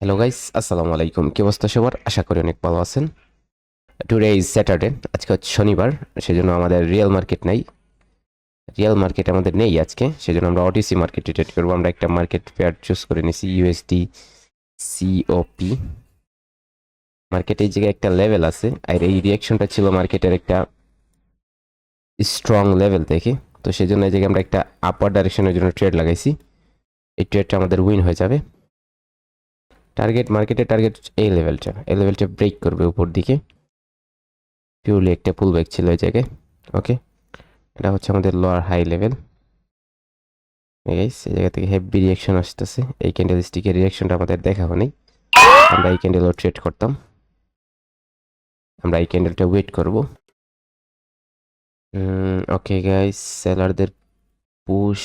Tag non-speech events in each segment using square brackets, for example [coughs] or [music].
Hello guys আসসালামু আলাইকুম কি অবস্থা সবার? আশা করি অনেক ভালো আছেন। টুডে ইজ স্যাটারডে আজকে হচ্ছে শনিবার, সেজন্য আমাদের রিয়েল মার্কেট নাই। রিয়েল মার্কেট আমাদের নেই আজকে, সেজন্য আমরা ওটিসি মার্কেটে ট্রেড করব। আমরা একটা মার্কেট পেয়ার চুজ করে নিছি ইউএসডি সিওপি মার্কেটে এই জায়গায় একটা লেভেল আছে, আর এই রিয়াকশনটা ছিল মার্কেটের একটা স্ট্রং লেভেল থেকে তো সেই জন্য এই জায়গায় আমরা একটা আপার ডাইরেকশনের জন্য ট্রেড লাগাইছি। এই ট্রেডটা আমাদের উইন হয়ে যাবে। টার্গেট মার্কেটের টার্গেট এই লেভেলটা এই লেভেলটা ব্রেক করবে উপর দিকে পিওরলি একটা পুল ব্যাক ছিল ওই জায়গায়। ওকে এটা হচ্ছে আমাদের লোয়ার হাই লেভেল এই জায়গা থেকে হেভি রিয়াকশন আসতেছে। এই ক্যান্ডেল স্টিকের রিয়াকশনটা আমাদের দেখা হয়নি আমরা এই ক্যান্ডেলও ট্রেড করতাম। আমরা এই ক্যান্ডেলটা ওয়েট করব। ওকে গাইস সেলারদের পুশ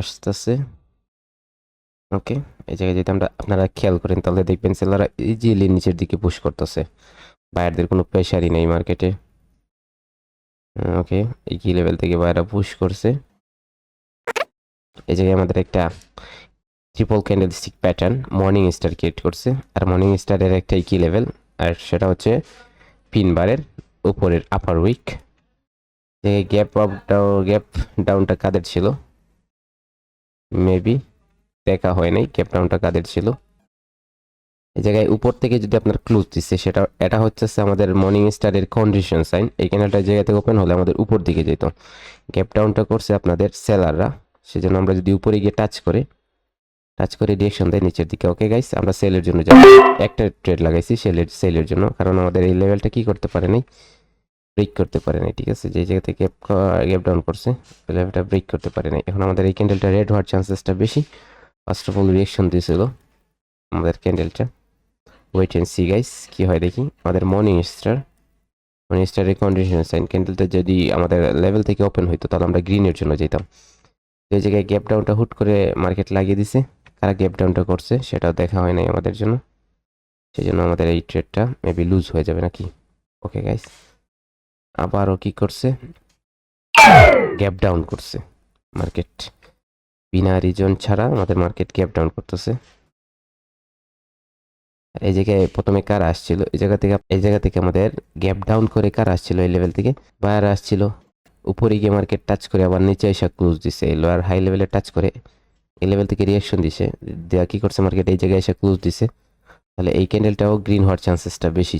আসতেছে। ওকে এই জায়গায় যদি আমরা, আপনারা খেয়াল করেন, তাহলে দেখবেন সেলাররা ইজিলি নিচের দিকে পুশ করতেছে। বায়ারদের কোনো প্রেশারই নেই মার্কেটে ওকে এই কি লেভেল থেকে বায়াররা পুশ করছে। এই জায়গায় আমাদের একটা triple candlestick pattern morning star create করছে। আর মর্নিং স্টারের একটা কি লেভেল আর সেটা হচ্ছে পিন বারের উপরের আপার উইক গ্যাপ আপটাও গ্যাপ ডাউনটা কাদের ছিল? মেবি দেখা হয় নাই ক্যাপ ডাউনটা কাদের ছিল? এই জায়গায় উপর থেকে যদি আপনার ক্লুজ দিচ্ছে সেটা, এটা হচ্ছে আমাদের মর্নিং স্টারের কন্ডিশন সাইন এই ক্যানেলটা জায়গা থেকে ওপেন হলে আমাদের উপর দিকে যেত। গ্যাপ ডাউনটা করছে আপনাদের সেলাররা সেজন্য আমরা যদি উপরে গিয়ে টাচ করে টাচ করে ডিরেকশন দেয় নিচের দিকে। ওকে গাইস আমরা সেলের জন্য যাই একটা ট্রেড লাগাইছি সেলের সেলের জন্য। কারণ আমাদের এই লেভেলটা কি করতে পারে নাই? ব্রেক করতে পারে নাই, ঠিক আছে? যে জায়গা থেকে গ্যাপ ডাউন করছে লেভেলটা ব্রেক করতে পারে নাই। এখন আমাদের এই ক্যান্ডেলটা রেড হওয়ার চান্সেসটা বেশি। ফার্স্ট অফ অল রিয়েকশন দিয়েছিল আমাদের ক্যান্ডেলটা ওয়েট অ্যান্ড সি গাইস কী হয় দেখি। আমাদের মর্নিং স্টার মর্নিং স্টারের কন্ডিশন সাইন ক্যান্ডেলটা যদি আমাদের লেভেল থেকে ওপেন হইতো, তাহলে আমরা গ্রিনের জন্য যেতাম এই জায়গায় গ্যাপ ডাউনটা হুট করে মার্কেট লাগিয়ে দিছে, কারা গ্যাপ ডাউনটা করছে, সেটাও দেখা হয় নাই আমাদের জন্য। সেই জন্য আমাদের এই ট্রেডটা মেবি লুজ হয়ে যাবে নাকি? ওকে গাইস আবারও কি করছে? গ্যাপ ডাউন করছে মার্কেট বিনা রিজন ছাড়া আমাদের মার্কেট গ্যাপ ডাউন করতেছে। এই জায়গায় প্রথমে কার আসছিল? এই জায়গা থেকে, এই জায়গা থেকে আমাদের গ্যাপ ডাউন করে কার আসছিল এই লেভেল থেকে? বায়ার আসছিল। উপরে গিয়ে মার্কেট টাচ করে আবার নিচে এসে ক্লোজ দিছে। এই লোয়ার হাই লেভেলে টাচ করে এই লেভেল থেকে রিয়াকশন দিছে। দেওয়া কি করছে মার্কেট এই জায়গায় এসে ক্লোজ দিছে। তাহলে এই ক্যান্ডেলটাও গ্রিন হওয়ার চান্সেসটা বেশি।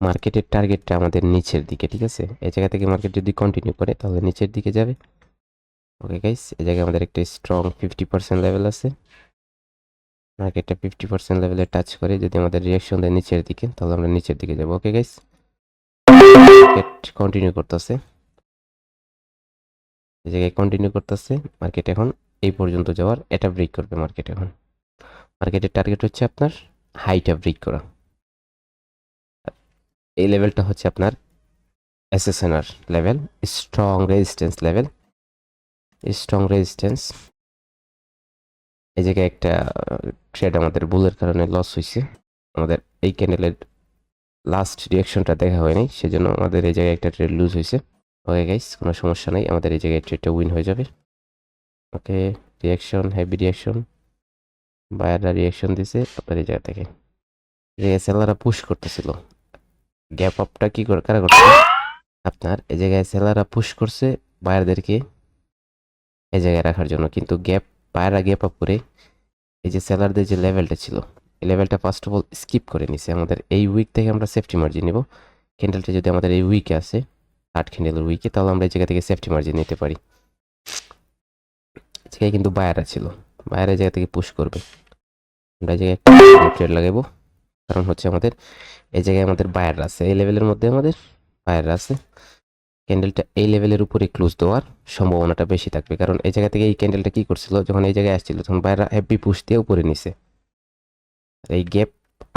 মার্কেটের টার্গেটটা আমাদের নিচের দিকে, ঠিক আছে? এই জায়গা থেকে মার্কেট যদি কন্টিনিউ করে, তাহলে নিচের দিকে যাবে। ওকে গাইস এই জায়গায় আমাদের একটা স্ট্রং ফিফটি পার্সেন্ট লেভেল আছে। মার্কেটটা ফিফটি পার্সেন্ট লেভেলে টাচ করে যদি আমাদের রিয়াকশন দেয় নিচের দিকে, তাহলে আমরা নিচের দিকে যাব। ওকে গাইস কন্টিনিউ করতেছে। এই জায়গায় কন্টিনিউ করতেছে। মার্কেট এখন এই পর্যন্ত যাওয়ার এটা ব্রেক করবে মার্কেট এখন। মার্কেটের টার্গেট হচ্ছে আপনার হাইটা ব্রেক করা। এই লেভেলটা হচ্ছে আপনার SSNR level strong resistance level strong resistance এই জায়গায় একটা ট্রেড আমাদের বুলের কারণে লস হয়েছে আমাদের এই ক্যান্ডেলের লাস্ট রিয়াকশনটা দেখা হয়নি, সেজন্য আমাদের এই জায়গায় একটা ট্রেড লুজ হয়েছে ওকে গাইস কোনো সমস্যা নেই, আমাদের এই জায়গায় ট্রেডটা উইন হয়ে যাবে। ওকে রিয়াকশন হেভি রিয়াকশন বায়াররা রিয়াকশন দিছে আপনার এই জায়গা থেকে। সেলাররা পুশ করতেছিল। গ্যাপ আপটা কি করে, কারা করছে আপনার এই জায়গায় সেলাররা পুশ করছে বায়ারদেরকে এই জায়গায় রাখার জন্য। কিন্তু গ্যাপ বায়াররা গ্যাপ আপ করে এই যে সেলারদের যে লেভেলটা ছিল, এই লেভেলটা ফার্স্ট অফ অল স্কিপ করে নিছে। আমাদের এই উইক থেকে আমরা সেফটি মার্জিন নিব। ক্যান্ডেলটা যদি আমাদের এই উইকে আসে আট ক্যান্ডেলের উইকে তাহলে আমরা এই জায়গা থেকে সেফটি মার্জিন নিতে পারি। জায়গায় কিন্তু বায়াররা ছিল। বায়ারের জায়গা থেকে পুশ করবে। আমরা জায়গায় ট্রেড লাগাবো। কারণ হচ্ছে আমাদের, এই জায়গায় আমাদের বায়াররা আছে। এই লেভেলের মধ্যে আমাদের বায়াররা আছে। ক্যান্ডেলটা এই লেভেলের উপরে ক্লোজ দেওয়ার সম্ভাবনাটা বেশি থাকবে। কারণ এই জায়গা থেকে এই ক্যান্ডেলটা কি করছিল? যখন এই জায়গায় আসছিল, তখন বায়াররা হেভি পুশ দিয়ে উপরে নিছে। এই গ্যাপ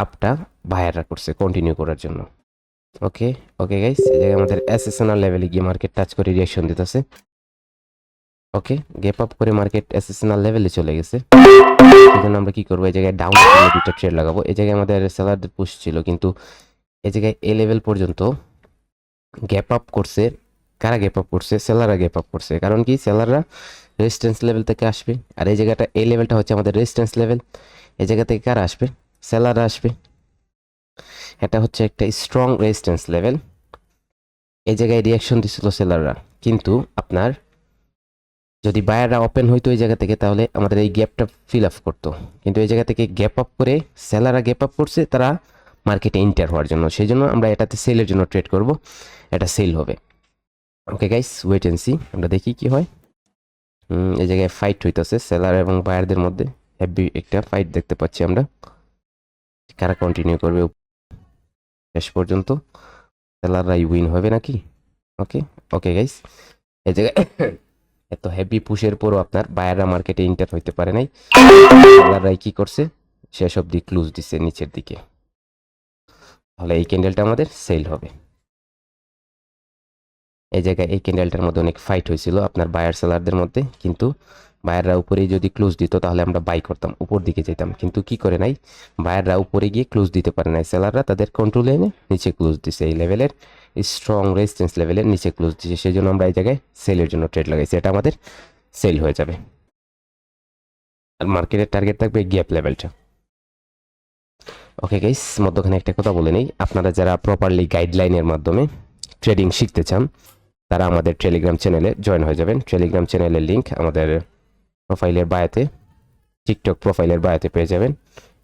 আপটা বায়াররা করছে কন্টিনিউ করার জন্য। ওকে ওকে গাইস এই জায়গায় আমাদের এসএসএনআর লেভেলে গিয়ে মার্কেট টাচ করে রিয়াকশন দিতেছে। ওকে গ্যাপ আপ করে মার্কেট এসএসএনআর লেভেলে চলে গেছে। সেই জন্য আমরা কি করব? এই জায়গায় ডাউন দুটো ট্রেড লাগাবো। এই জায়গায় আমাদের সেলার পুশ ছিল, কিন্তু এই জায়গায় এ লেভেল পর্যন্ত গ্যাপ আপ করছে কারা গ্যাপ আপ করছে? সেলাররা গ্যাপ আপ করছে। কারণ কি? সেলাররা রেজিস্ট্যান্স লেভেল থেকে আসবে। আর এই জায়গাটা, এই লেভেলটা হচ্ছে আমাদের রেজিস্ট্যান্স লেভেল এই জায়গা থেকে কারা আসবে? সেলার আসবে। এটা হচ্ছে একটা স্ট্রং রেজিস্ট্যান্স লেভেল এই জায়গায় রিয়াকশন দিছিল সেলাররা কিন্তু আপনার, যদি বায়াররা ওপেন হইতো এই জায়গা থেকে, তাহলে আমাদের এই গ্যাপটা ফিল আপ করতো। কিন্তু এই জায়গা থেকে গ্যাপ আপ করে সেলাররা গ্যাপ আপ করছে, তারা মার্কেটে ইন্টার হওয়ার জন্য। সেই জন্য আমরা এটাতে সেলের জন্য ট্রেড করব। এটা সেল হবে। Okay guys wait and see আমরা দেখি কি হয়। এই জায়গায় ফাইট হইতেছে সেলার এবং বায়ারদের মধ্যে। হেভি একটা ফাইট দেখতে পাচ্ছি আমরা। কারা কন্টিনিউ করবে শেষ পর্যন্ত? সেলাররাই উইন হবে নাকি? ওকে ওকে গাইস এই জায়গায় [coughs] এত হেভি পুশের পরও আপনার বায়াররা মার্কেটে ইন্টার হইতে পারে নাই। সেলাররাই কি করছে? শেষ অবধি ক্লুজ দিচ্ছে নিচের দিকে। তাহলে এই ক্যান্ডেলটা আমাদের সেল হবে। এই জায়গায় এই ক্যান্ডেলটার মধ্যে অনেক ফাইট হয়েছিল আপনার বায়ার সেলারদের মধ্যে। কিন্তু বায়াররা উপরেই যদি ক্লোজ দিত, তাহলে আমরা বাই করতাম, উপর দিকে যেতাম। কিন্তু কি করে নাই? বায়াররা উপরে গিয়ে ক্লোজ দিতে পারে নাই। সেলাররা তাদের কন্ট্রোলে এনে নিচে ক্লোজ দিছে। এই লেভেলের স্ট্রং রেজিস্ট্যান্স লেভেলের নিচে ক্লোজ দিচ্ছে সেই জন্য আমরা এই জায়গায় সেলের জন্য ট্রেড লাগাইছি। এটা আমাদের সেল হয়ে যাবে। আর মার্কেটের টার্গেট থাকবে গ্যাপ লেভেলটা ওকে গাইস মধ্যখানে একটা কথা বলে নেই। আপনারা যারা প্রপারলি গাইডলাইনের মাধ্যমে ট্রেডিং শিখতে চান তারা আমাদের টেলিগ্রাম চ্যানেলে জয়েন হয়ে যাবেন। টেলিগ্রাম চ্যানেলের লিংক আমাদের প্রোফাইলের বায়াতে টিকটক প্রোফাইলের বায়াতে পেয়ে যাবেন।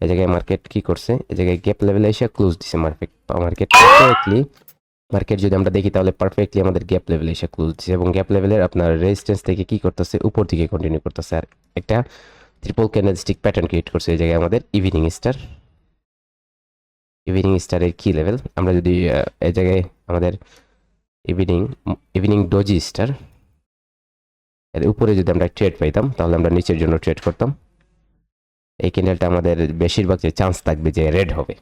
এই জায়গায় মার্কেট কি করছে? এই জায়গায় গ্যাপ লেভেলে এসে ক্লোজ দিছে মার্কেট মার্কেট পারফেক্টলি মার্কেট যদি আমরা দেখি তাহলে পারফেক্টলি আমাদের গ্যাপ লেভেলে এসে ক্লোজ দিচ্ছে এবং গ্যাপ লেভেলের আপনার রেজিস্ট্যান্স থেকে কি করতেছে? উপর দিকে কন্টিনিউ করতেছে। আর একটা triple candle stick pattern create করছে এই জায়গায় আমাদের ইভিনিং স্টার ইভিনিং স্টারের কি লেভেল আমরা যদি এই জায়গায় আমাদের ইভিনিং ইভিনিং ডোজি স্টার এর উপরে যদি আমরা ট্রেড পাইতাম, তাহলে আমরা নিচের জন্য ট্রেড করতাম। এই ক্যান্ডেলটা আমাদের বেশিরভাগ যে চান্স থাকবে যে রেড হবে।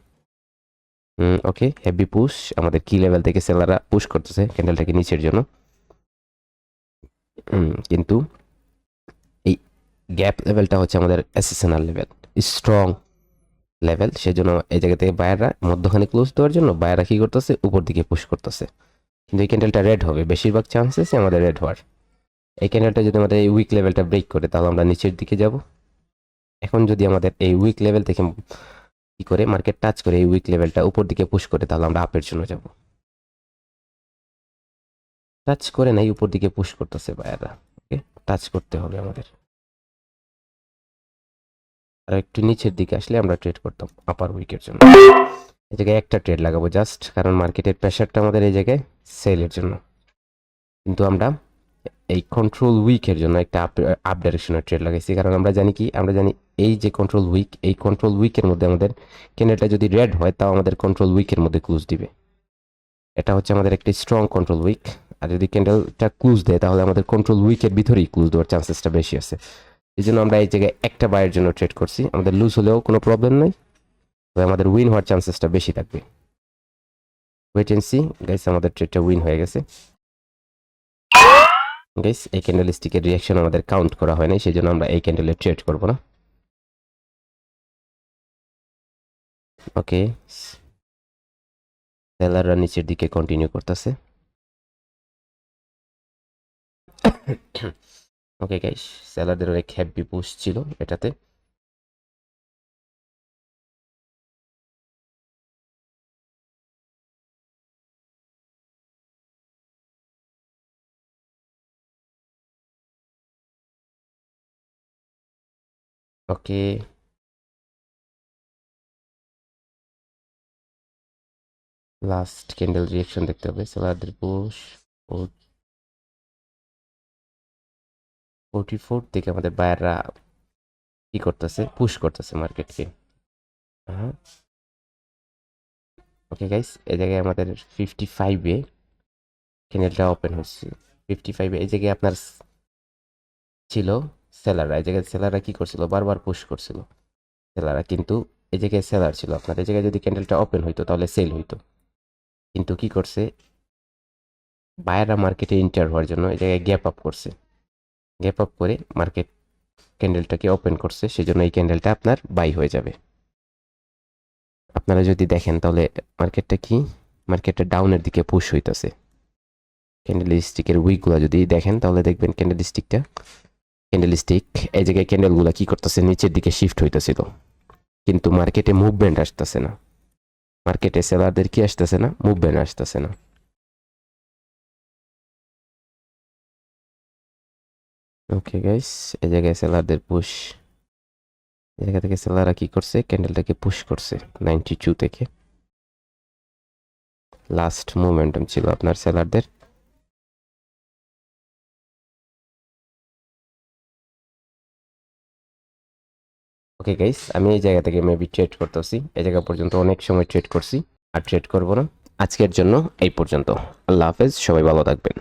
ওকে হেভি পুশ আমাদের কি লেভেল থেকে সেলাররা পুশ করতেছে ক্যান্ডেলটাকে নিচের জন্য। কিন্তু এই গ্যাপ লেভেলটা হচ্ছে আমাদের অ্যাসেশনাল লেভেল স্ট্রং লেভেল সেজন্য এই জায়গা থেকে বায়াররা মধ্যখানে ক্লোজ দেওয়ার জন্য বায়াররা কি করতেছে? উপর দিকে পুশ করতেছে। কিন্তু এই ক্যান্ডেলটা রেড হবে। বেশিরভাগ চান্সেস আমাদের রেড হওয়ার। এই ক্যান্ডেলটা যদি আমাদের এই উইক লেভেলটা ব্রেক করে, তাহলে আমরা নিচের দিকে যাব। এখন যদি আমাদের এই উইক লেভেল থেকে কি করে মার্কেট টাচ করে এই উইক লেভেলটা উপর দিকে পুশ করে, তাহলে আমরা আপের জন্য যাব। টাচ করে নাই, উপর দিকে পুশ করতেছে বায়াররা ওকে টাচ করতে হবে আমাদের। আর একটু নিচের দিকে আসলে আমরা ট্রেড করতাম আপার উইকের জন্য। এই জায়গায় একটা ট্রেড লাগাবো জাস্ট কারণ মার্কেটের প্রেশারটা আমাদের এই জায়গায়। সেলের জন্য। কিন্তু আমরা এই কন্ট্রোল উইকের জন্য একটা আপ ডাইরেকশনের ট্রেড লাগাইছি। কারণ আমরা জানি কি? আমরা জানি এই যে কন্ট্রোল উইক এই কন্ট্রোল উইকের মধ্যে আমাদের ক্যান্ডেলটা যদি রেড হয়, তাও আমাদের কন্ট্রোল উইকের মধ্যে ক্লুজ দিবে। এটা হচ্ছে আমাদের একটি স্ট্রং কন্ট্রোল উইক আর যদি ক্যান্ডেলটা ক্লুজ দেয়, তাহলে আমাদের কন্ট্রোল উইকের ভিতরেই ক্লুজ দেওয়ার চান্সেসটা বেশি আছে। এই জন্য আমরা এই জায়গায় একটা বায়ের জন্য ট্রেড করছি। আমাদের লুজ হলেও কোনো প্রবলেম নাই। তবে আমাদের উইন হওয়ার চান্সেসটা বেশি থাকবে। ওয়েট এন্ড সি গাইস আমাদের ট্রেডটা উইন হয়ে গেছে। গাইস এই ক্যান্ডেল স্টিকের রিয়াকশন আমাদের কাউন্ট করা হয় নাই সেই জন্য আমরা এই ক্যান্ডেলে ট্রেড করব না। ওকে সেলাররা নিচের দিকে কন্টিনিউ করতেছে। ওকে গাইস সেলারদের অনেক হ্যাপি পুশ ছিল এটাতে। ওকে। লাস্ট ক্যান্ডেল রিয়াকশন দেখতে হবে সেলারদের পুশ ফোর্টি ফোর থেকে আমাদের বায়াররা কি করতেছে? পুশ করতেছে মার্কেটকে ওকে গাইস এই জায়গায় আমাদের ফিফটি ফাইভে ক্যান্ডেলটা ওপেন হচ্ছে। ফিফটি ফাইভে এই জায়গায় আপনার ছিল সেলাররা, এই জায়গায় সেলাররা কী করছিল? বারবার পুশ করছিল। সেলাররা কিন্তু এই জায়গায় সেলার ছিল। আপনার এই জায়গায় যদি ক্যান্ডেলটা ওপেন হইতো, তাহলে সেল হইতো। কিন্তু কি করছে? বায়াররা মার্কেটে ইন্টার হওয়ার জন্য এই জায়গায় গ্যাপ আপ করছে। গ্যাপ আপ করে মার্কেট ক্যান্ডেলটাকে ওপেন করছে। সেজন্য এই ক্যান্ডেলটা আপনার বাই হয়ে যাবে। আপনারা যদি দেখেন, তাহলে মার্কেটটা কি? মার্কেটটা ডাউনের দিকে পুশ হইতেছে। ক্যান্ডেল স্টিকের উইকগুলো যদি দেখেন, তাহলে দেখবেন ক্যান্ডেল স্টিকটা ক্যান্ডেল স্টিক এই জায়গায় ক্যান্ডেলগুলো কি করতেছে? নিচের দিকে শিফট হইতেছিল। কিন্তু মার্কেটে মুভমেন্ট আসতেছে না। মার্কেটে সেলারদের কি আসতেছে না? মুভমেন্ট আসতেছে না। ওকে গাইস এই জায়গায় সেলারদের পুশ এই জায়গা থেকে সেলাররা কি করছে? ক্যান্ডেলটাকে পুশ করছে নাইনটি টু থেকে। লাস্ট মোমেন্টাম ছিল আপনার সেলারদের ওকে গাইস আমি এই জায়গা থেকে মেবি ট্রেড করতেছি। এই জায়গা পর্যন্ত অনেক সময় ট্রেড করছি, আর ট্রেড করব না। আজকের জন্য এই পর্যন্ত। আল্লাহ হাফেজ, সবাই ভালো থাকবেন।